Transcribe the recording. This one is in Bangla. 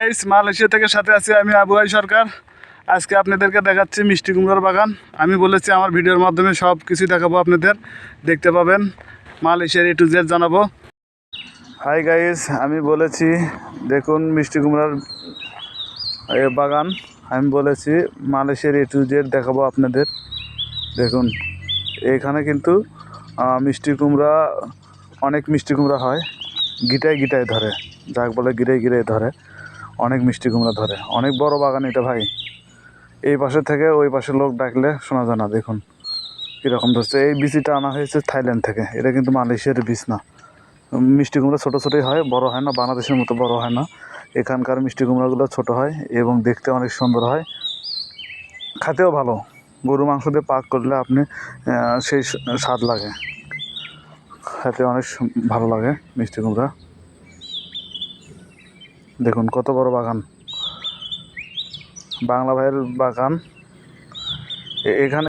গাইস মালয়েশিয়া থেকে সাথে আছি আমি আবুয়াই সরকার। আজকে আপনাদেরকে দেখাচ্ছি মিষ্টি কুমড়োর বাগান। আমি বলেছি, আমার ভিডিওর মাধ্যমে সব কিছু দেখাবো আপনাদের। দেখতে পাবেন মালয়েশিয়ার এ টু জেড জানাব। হাই গাইস আমি বলেছি, দেখুন মিষ্টি কুমড়ার বাগান। আমি বলেছি মালয়েশিয়ার এ টু জেড দেখাবো আপনাদের। দেখুন, এখানে কিন্তু মিষ্টি কুমড়া, অনেক মিষ্টি কুমড়া হয়। গিটায় গিটায় ধরে, যাক বলে গিরে গিরে ধরে। অনেক মিষ্টি কুমড়া ধরে। অনেক বড় বাগান এটা ভাই। এই পাশে থেকে ওই পাশে লোক ডাকলে শোনা যায় না, দেখুন। কীরকম ধরছে। এই বিচিটা আনা হয়েছে থাইল্যান্ড থেকে। এটা কিন্তু মালয়েশিয়ার বীজ না। মিষ্টি কুমড়া ছোটো ছোটোই হয়, বড় হয় না, বাংলাদেশের মতো বড় হয় না। এখানকার মিষ্টি কুমড়াগুলো ছোটো হয় এবং দেখতে অনেক সুন্দর হয়। খেতেও ভালো। গরু মাংস দিয়ে পাক করলে আপনি সেই স্বাদ লাগে। খেতে অনেক ভালো লাগে মিষ্টি কুমড়া। দেখুন কত বড় বাগান। বাংলা ভাইয়ের বাগান। এখানে